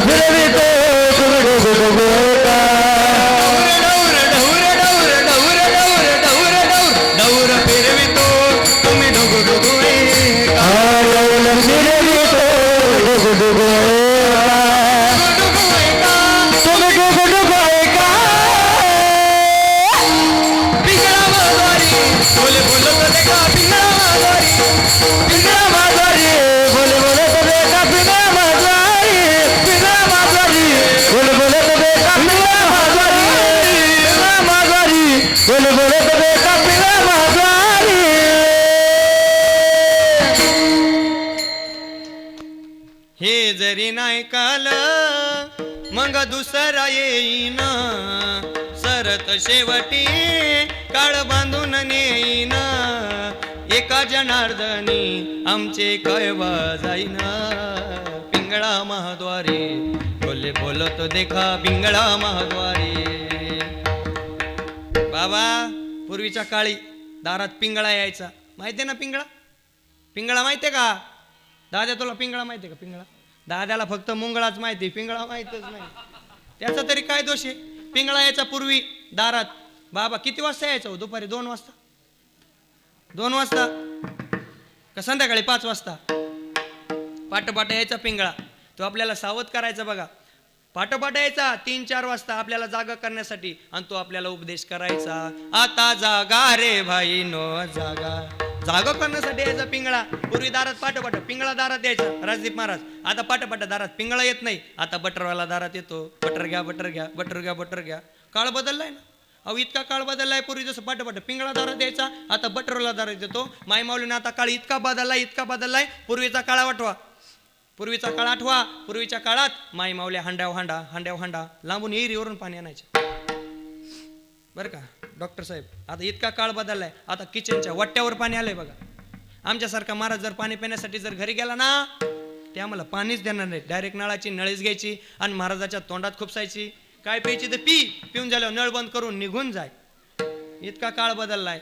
ফিরে हे जरी नाही काल मग दुसरा येईन. सरत शेवटी काळ बांधून नेईन. एका जनार्दनी आमचे कळवा जाईन. पिंगळा महाद्वारे बोले बोलत देखा पिंगळा महाद्वारे. बाबा पूर्वीच्या काळी दारात पिंगळा यायचा. माहिती ना पिंगळा? पिंगळा माहिती आहे का? दादा तुला पिंगळा माहिती आहे का? पिंगळा. दादाला फक्त मुंगळाच माहिती पिंगळा माहीतच नाही. त्याचा तरी काय दोष आहे? पिंगळा यायचा पूर्वी दारात. बाबा किती वाजता यायचा हो? दुपारी दोन वाजता? दोन वाजता? का संध्याकाळी पाच वाजता? पाठोपाठ यायचा पिंगळा. तो आपल्याला सावध करायचा बघा. पाठोपाठ यायचा तीन चार वाजता आपल्याला जागा करण्यासाठी आणि तो आपल्याला उपदेश करायचा. आता जागा रे भाई नो जागा. जागा करण्यासाठी यायचा पिंगळा. पूर्वी दारात पाठोपाठ पिंगळा दारात यायचा राजदीप महाराज. आता पाठोपाठ दारात पिंगळा येत नाही. आता बटरवाला दारात येतो. बटर घ्या बटर घ्या बटर घ्या बटर घ्या. काळ बदललाय ना? अहो इतका काळ बदललाय पूर्वी जसं पाठोपाठ पिंगळा दारात द्यायचा आता बटरवाला दारात येतो मायमाऊलीने आता काळ इतका बदललाय इतका बदललाय. पूर्वीचा काळा आठवा. पूर्वीचा काळ आठवा. पूर्वीच्या काळात माईमाऊल्या हांड्याव हांडा हांड्याव हांडा. लांबून येईरीवरून पाणी आणायचे बरं का? डॉक्टर साहेब आता इतका काळ बदललाय. आता किचनच्या वट्ट्यावर पाणी आलंय बघा. आमच्यासारखा महाराज जर पाणी पिण्यासाठी जर घरी गेला ना ते आम्हाला पाणीच देणार नाही डायरेक्ट नळाची नळीच घ्यायची आणि महाराजाच्या तोंडात खुपसायची. काय प्यायची तर पी. पिऊन झाल्यावर नळ बंद करून निघून जाय. इतका काळ बदललाय.